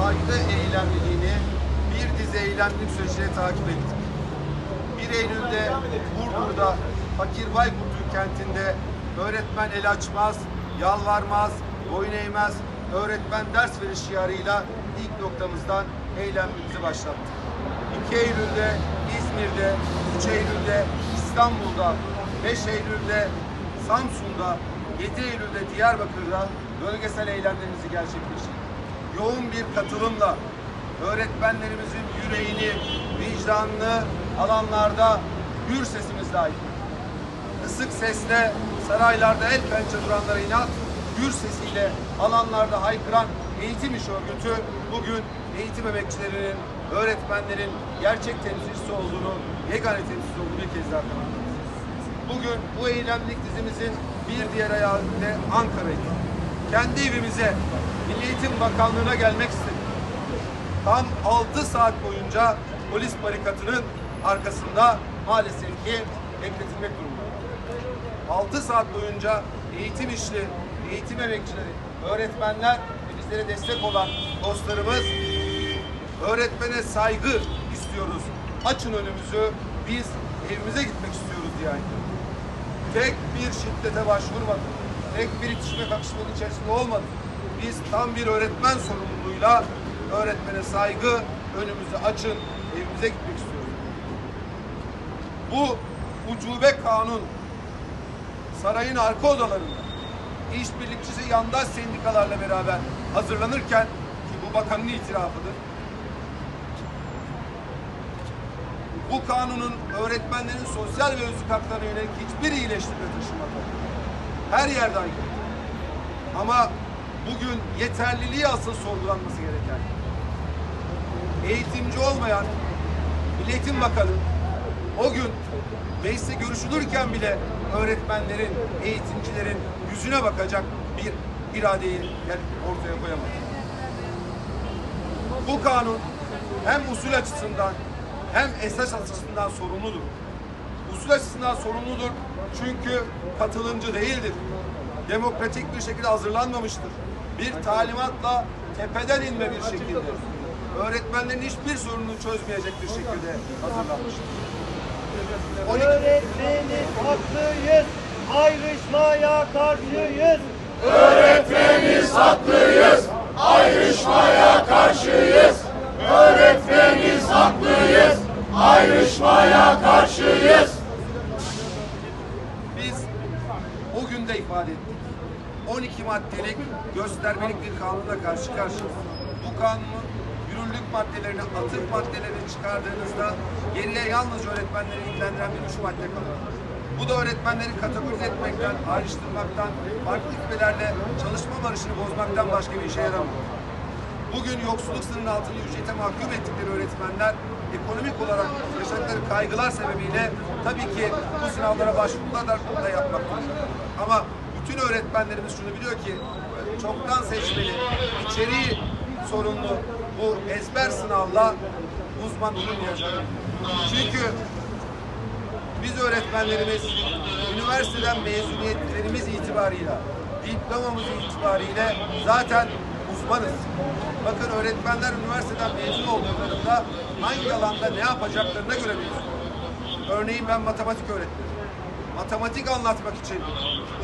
saygı eylemliliğini bir dizi eylemlilik süreçleri takip ettik. 1 Eylül'de Burdur'da Fakir Bayburt'un kentinde öğretmen el açmaz, yalvarmaz, boyun eğmez, öğretmen ders verir şiarıyla ilk noktamızdan eylemimizi başlattık. 2 Eylül'de İzmir'de, 3 Eylül'de İstanbul'da, 5 Eylül'de Samsun'da, 7 Eylül'de Diyarbakır'da bölgesel eylemlerimizi gerçekleştirdik. Yoğun bir katılımla öğretmenlerimizin yüreğini, vicdanını alanlarda hür sesimizle aydınlattık. Kısık sesle saraylarda el pençe duranlara inat, gür sesiyle alanlarda haykıran eğitim iş örgütü bugün eğitim emekçilerinin, öğretmenlerin gerçek temsilcisi olduğunu, yegane temsilcisi olduğunu bir kez daha kanıtladı. Bugün bu eylemlik dizimizin bir diğer ayağı da Ankara'ydı. Kendi evimize, Milli Eğitim Bakanlığı'na gelmek istedik. Tam 6 saat boyunca polis barikatının arkasında maalesef ki bekletilmek durumunda. 6 saat boyunca eğitim işli, eğitim emekçileri, öğretmenler ve bizlere destek olan dostlarımız öğretmene saygı istiyoruz. Açın önümüzü, biz evimize gitmek istiyoruz diye. Tek bir şiddete başvurmadık. Tek bir itişme kakışmanın içerisinde olmadık. Biz tam bir öğretmen sorumluluğuyla öğretmene saygı, önümüzü açın, evimize gitmek istiyoruz. Bu ucube kanun sarayın arka odalarında işbirlikçisi yandaş sendikalarla beraber hazırlanırken ki bu bakanın itirafıdır. Bu kanunun öğretmenlerin sosyal ve özlük haklarına yönelik hiçbir iyileştirme taşımadı. Her yerde aykırı. Ama bugün yeterliliği asıl sorgulanması gereken eğitimci olmayan Milli Eğitim Bakanı o gün mecliste görüşülürken bile öğretmenlerin, eğitimcilerin yüzüne bakacak bir iradeyi yani ortaya koyamadı. Bu kanun hem usul açısından hem esas açısından sorumludur. Usul açısından sorumludur çünkü katılımcı değildir. Demokratik bir şekilde hazırlanmamıştır. Bir talimatla tepeden inme bir şekilde. Öğretmenlerin hiçbir sorununu çözmeyecek bir şekilde hazırlanmıştır. 12 Öğretmeniz haklıyız, ayrışmaya karşıyız. Öğretmeniz haklıyız, ayrışmaya karşıyız. Öğretmeniz haklıyız, ayrışmaya karşıyız. Biz o ifade ettik. 12 maddelik göstermelik bir kanunla karşı karşıyayız. Bu kanunun yürürlük maddelerini, atıf maddelerini çıkardığınızda geriye yalnız öğretmenleri ilgilendiren bir üç madde kalır. Bu da öğretmenleri kategorize etmekten, ayrıştırmaktan, farklı küpelerle çalışma barışını bozmaktan başka bir işe yaramıyor. Bugün yoksulluk sınırının altında ücrete mahkum ettikleri öğretmenler ekonomik olarak yaşadıkları kaygılar sebebiyle tabii ki bu sınavlara başvurular da yapmak. Ama bütün öğretmenlerimiz şunu biliyor ki çoktan seçmeli, içeriği sorunlu bu ezber sınavla uzman olunmayacak. Çünkü biz öğretmenlerimiz üniversiteden mezuniyetlerimiz itibarıyla, diplomamız itibariyle zaten uzmanız. Bakın öğretmenler üniversiteden mezun olduklarında hangi alanda ne yapacaklarına göre mezun. Örneğin ben matematik öğretmenim. Matematik anlatmak için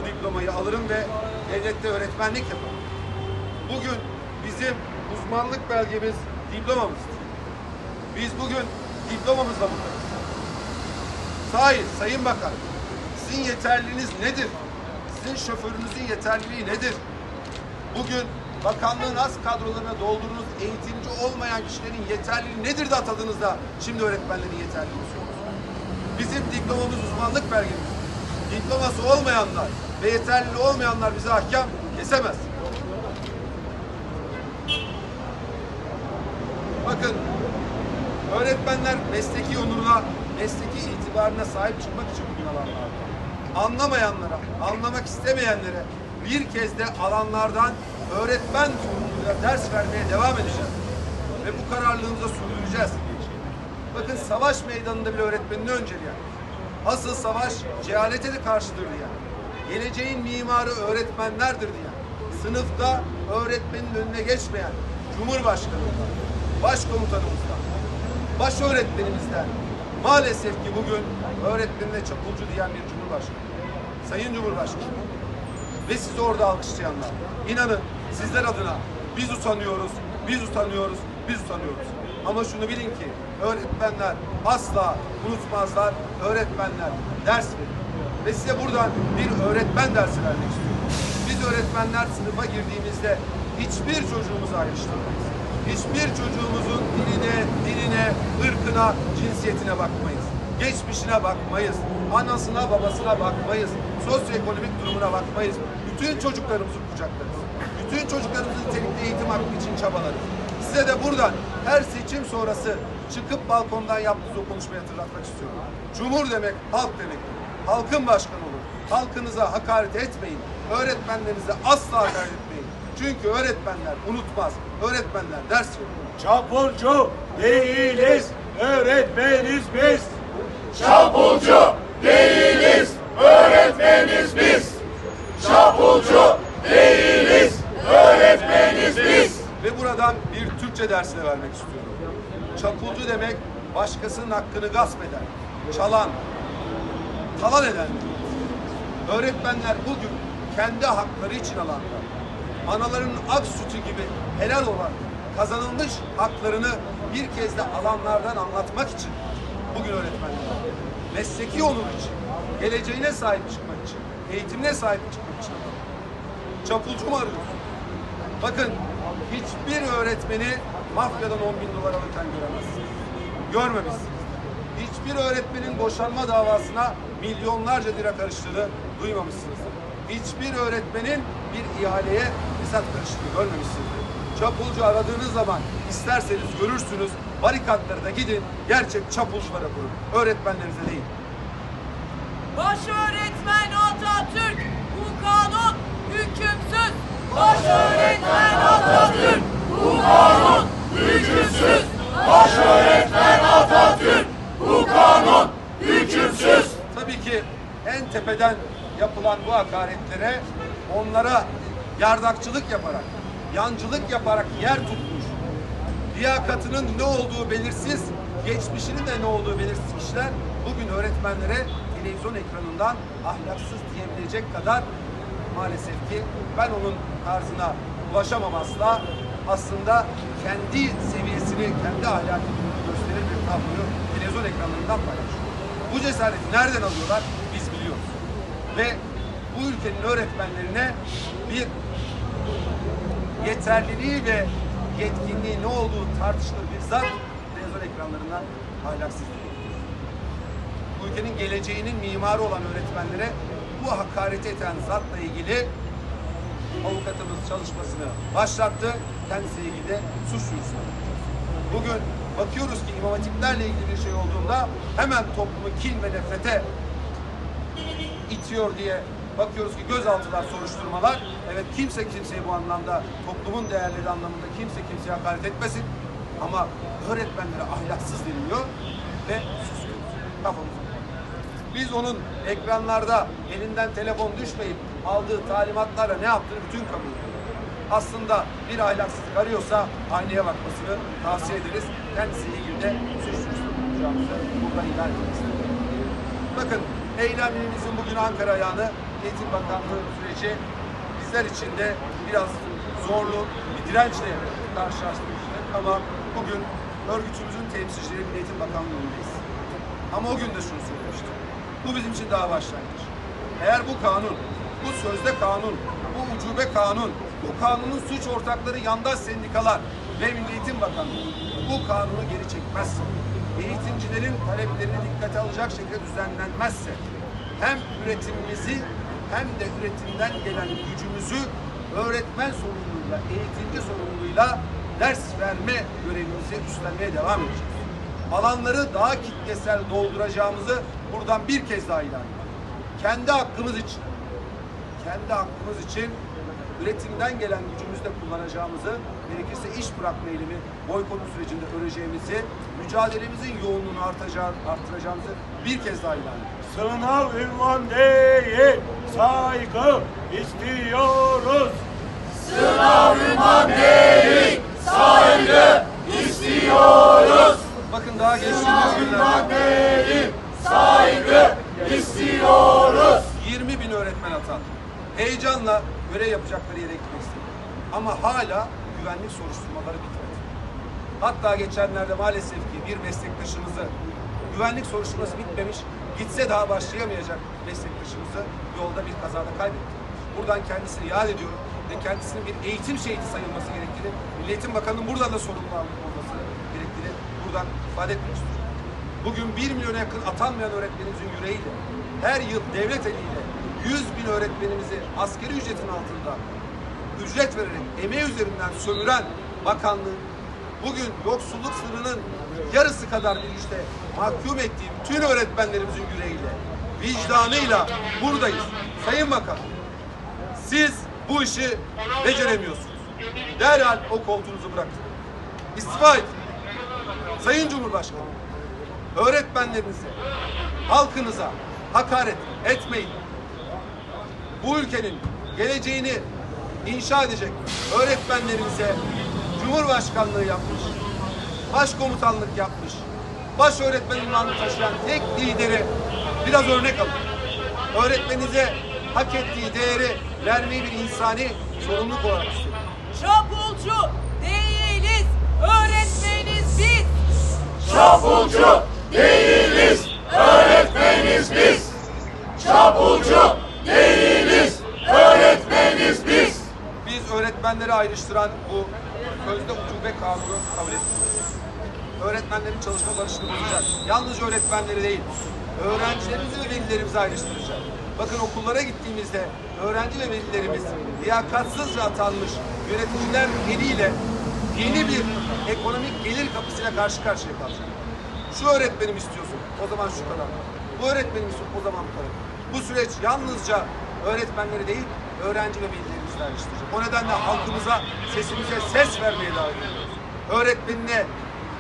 bu diplomayı alırım ve devlette öğretmenlik yaparım. Bugün bizim uzmanlık belgemiz diplomamızdır. Biz bugün diplomamızla buradayız. Sahi Sayın Bakan, sizin yeterliliğiniz nedir? Sizin şoförünüzün yeterliliği nedir? Bugün bakanlığın az kadrolarına doldurduğunuz eğitimci olmayan kişilerin yeterliliği nedir de atadığınızda şimdi öğretmenlerin yeterliliğini söylüyorsunuz. Bizim diplomamız uzmanlık belgemiz. Diploması olmayanlar ve yeterliliği olmayanlar bize ahkam kesemez. Bakın öğretmenler mesleki onuruna, mesleki itibarına sahip çıkmak için bugün alanlarda. Anlamayanlara, anlamak istemeyenlere bir kez de alanlardan öğretmen sorumluluğuyla ders vermeye devam edeceğiz. Ve bu kararlılığımıza sürdüreceğiz. Bakın savaş meydanında bile öğretmenini önceleyen, asıl savaş cehalete de karşıdır diyen, geleceğin mimarı öğretmenlerdir diyen, sınıfta öğretmenin önüne geçmeyen, Cumhurbaşkanımızdan, Başkomutanımızdan, baş öğretmenimizden maalesef ki bugün öğretmenine çapulcu diyen bir Cumhurbaşkanı. Sayın Cumhurbaşkanı ve sizi orada alkışlayanlar. İnanın sizler adına biz utanıyoruz, biz utanıyoruz, biz utanıyoruz. Ama şunu bilin ki öğretmenler asla unutmazlar, öğretmenler ders verir. Ve size buradan bir öğretmen dersi vermek istiyorum. Biz öğretmenler sınıfa girdiğimizde hiçbir çocuğumuzu ayrıştırmayız. Hiçbir çocuğumuzun diline, diline, ırkına, cinsiyetine bakmayız. Geçmişine bakmayız. Anasına, babasına bakmayız. Sosyoekonomik durumuna bakmayız. Bütün çocuklarımızı kucaklarız. Bütün çocuklarımızın nitelikli eğitim hakkı için çabalarız. Size de buradan her seçim sonrası çıkıp balkondan yaptığınız o konuşmayı hatırlatmak istiyorum. Cumhur demek halk demek. Halkın başkanı olur. Halkınıza hakaret etmeyin. Öğretmenlerinize asla hakaret etmeyin. Çünkü öğretmenler unutmaz. Öğretmenler ders verir. Çapulcu değiliz, öğretmeniz biz. Çapulcu değiliz, öğretmeniz biz. Çapulcu değiliz, öğretmeniz biz. Ve buradan bir Türkçe dersi de vermek istiyorum. Çapulcu demek başkasının hakkını gasp eden, çalan, talan eden. Öğretmenler bugün kendi hakları için alanlar, anaların ak sütü gibi helal olan kazanılmış haklarını bir kez de alanlardan anlatmak için bugün öğretmenler mesleki onur için, geleceğine sahip çıkmak için, eğitimine sahip çıkmak için çapulcu mu arıyorsun? Bakın hiçbir öğretmeni mafyadan 10 bin dolar alırken göremezsiniz. Görmemişsiniz. Hiçbir öğretmenin boşanma davasına milyonlarca lira karıştığını duymamışsınızdır. Hiçbir öğretmenin bir ihaleye fesat karıştığını görmemişsinizdir. Çapulcu aradığınız zaman isterseniz görürsünüz. Barikatları da gidin gerçek çapulculara kurun. Öğretmenlerinize değil. Baş öğretmen Atatürk, bu kanun hükümsüz. Baş öğretmen Atatürk, bu kanun hükümsüz. Baş öğretmen Atatürk, bu kanun hükümsüz. Tabii ki en tepeden yapılan bu hakaretlere onlara yardakçılık yaparak, yancılık yaparak yer tutmuş, liyakatının ne olduğu belirsiz, geçmişinin de ne olduğu belirsiz kişiler bugün öğretmenlere televizyon ekranından ahlaksız diyebilecek kadar maalesef ki ben onun tarzına ulaşamam asla. Aslında kendi seviyesini, kendi ahlakını gösterir bir tabloyu televizyon ekranlarından paylaşıyor. Bu cesareti nereden alıyorlar biz. Ve bu ülkenin öğretmenlerine bir yeterliliği ve yetkinliği ne olduğu tartışılır bir zat televizyon ekranlarından ahlaksız bu ülkenin geleceğinin mimarı olan öğretmenlere bu hakaret eden zatla ilgili avukatımız çalışmasını başlattı. Kendisiyle ilgili de suç duyurusunu. Bugün bakıyoruz ki imam hatiplerle ilgili bir şey olduğunda hemen toplumu kin ve nefrete itiyor diye bakıyoruz ki gözaltılar, soruşturmalar. Evet kimse kimseye bu anlamda toplumun değerleri anlamında kimse kimseye hakaret etmesin. Ama öğretmenlere ahlaksız deniliyor ve susuyoruz. Kafamızı. Biz onun ekranlarda elinden telefon düşmeyip aldığı talimatlarla ne yaptığını bütün kabul ediyoruz. Aslında bir ahlaksızlık arıyorsa aynaya bakmasını tavsiye ederiz. Kendisiyle ilgili de suç duyurusunu bulacağımızı burada ilan. Bakın eylemimizin bugün Ankara ayağını Eğitim Bakanlığı süreci bizler için de biraz zorlu bir dirençle karşılaşmıştık ama bugün örgütümüzün temsilcileri Eğitim Bakanlığı'ndayız. Ama o gün de şunu söylemiştim. Bu bizim için daha başlangıç. Eğer bu kanun, bu sözde kanun, bu ucube kanun, bu kanunun suç ortakları yandaş sendikalar ve Milli Eğitim Bakanlığı bu kanunu geri çekmezse, eğitimcilerin taleplerini dikkate alacak şekilde düzenlenmezse hem üretimimizi hem de üretimden gelen gücümüzü öğretmen sorumluluğuyla, eğitimci sorumluluğuyla ders verme görevimizi üstlenmeye devam edeceğiz. Alanları daha kitlesel dolduracağımızı buradan bir kez daha ilan ediyorum. Kendi hakkımız için, kendi hakkımız için üretimden gelen gücümüzü de kullanacağımızı, gerekirse iş bırakma eğilimi boykot sürecinde öreceğimizi, mücadelemizin yoğunluğunu artacağı, arttıracağımızı bir kez daha ilan ediyoruz. Sınav ünvan değil, saygı istiyoruz. Sınav ünvan değil, saygı istiyoruz. Bakın daha geçtiğimiz günlerde. Heyecanla görev yapacakları yere gitmek istiyor. Ama hala güvenlik soruşturmaları bitmedi. Hatta geçenlerde maalesef ki bir meslektaşımızı güvenlik soruşturması bitmemiş, gitse daha başlayamayacak meslektaşımızı yolda bir kazada kaybettik. Buradan kendisini yad ediyorum ve kendisinin bir eğitim şehidi sayılması gerektiğini, Milli Eğitim Bakanı'nın buradan da sorumlu olması gerektiğini buradan ifade etmek istiyorum. Bugün 1 milyona yakın atanmayan öğretmenimizin yüreğiyle, her yıl devlet eliyle 100 bin öğretmenimizi askeri ücretin altında ücret vererek emeği üzerinden sömüren bakanlığın bugün yoksulluk sınırının yarısı kadar bir işte mahkum ettiği bütün öğretmenlerimizin yüreğiyle, vicdanıyla buradayız. Sayın Bakan, siz bu işi beceremiyorsunuz. Derhal o koltuğunuzu bırakın. İstifa edin. Sayın Cumhurbaşkanı, öğretmenlerinize, halkınıza hakaret etmeyin. Bu ülkenin geleceğini inşa edecek öğretmenlerimize Cumhurbaşkanlığı yapmış, başkomutanlık yapmış, baş öğretmen ünvanını taşıyan tek lideri biraz örnek alın. Öğretmeninize hak ettiği değeri vermeyi bir insani sorumluluk olarak istiyorum. Çapulcu değiliz, öğretmeniz biz. Çapulcu değiliz, öğretmeniz biz. Çapulcu değiliz, öğretmeniz biz. Biz öğretmenleri ayrıştıran bu sözde ucube kanunu kabul etmiyoruz. Öğretmenlerin çalışma barışını bozacak. Yalnızca öğretmenleri değil, öğrencilerimizi ve velilerimizi ayrıştıracak. Bakın okullara gittiğimizde öğrenci ve velilerimiz liyakatsızca atanmış yöneticiler eliyle yeni bir ekonomik gelir kapısıyla karşı karşıya kalacak. Şu öğretmenim istiyorsun, o zaman şu kadar. Bu öğretmenim istiyorsun, o zaman bu kadar. Bu süreç yalnızca öğretmenleri değil, öğrenci ve velilerimizi ayrıştıracak. O nedenle halkımıza, sesimize ses vermeye davet ediyoruz. Öğretmenine,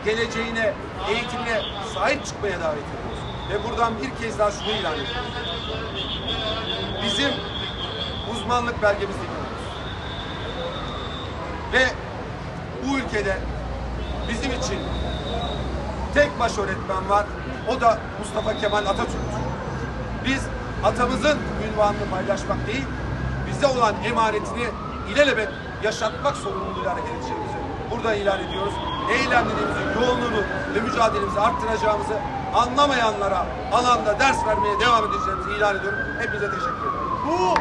geleceğine, eğitimine sahip çıkmaya davet ediyoruz. Ve buradan bir kez daha şunu ilan ediyoruz. Bizim uzmanlık belgemizi dinliyoruz. Ve bu ülkede bizim için tek baş öğretmen var. O da Mustafa Kemal Atatürk'tür. Biz atamızın ünvanını paylaşmak değil, bize olan emanetini ilelebet yaşatmak sorumluluğuyla hareket edeceğimizi burada ilan ediyoruz. Eylemlerimizin yoğunluğunu ve mücadelemizi arttıracağımızı anlamayanlara alanda ders vermeye devam edeceğimizi ilan ediyorum. Hepinize teşekkür ederim. Bu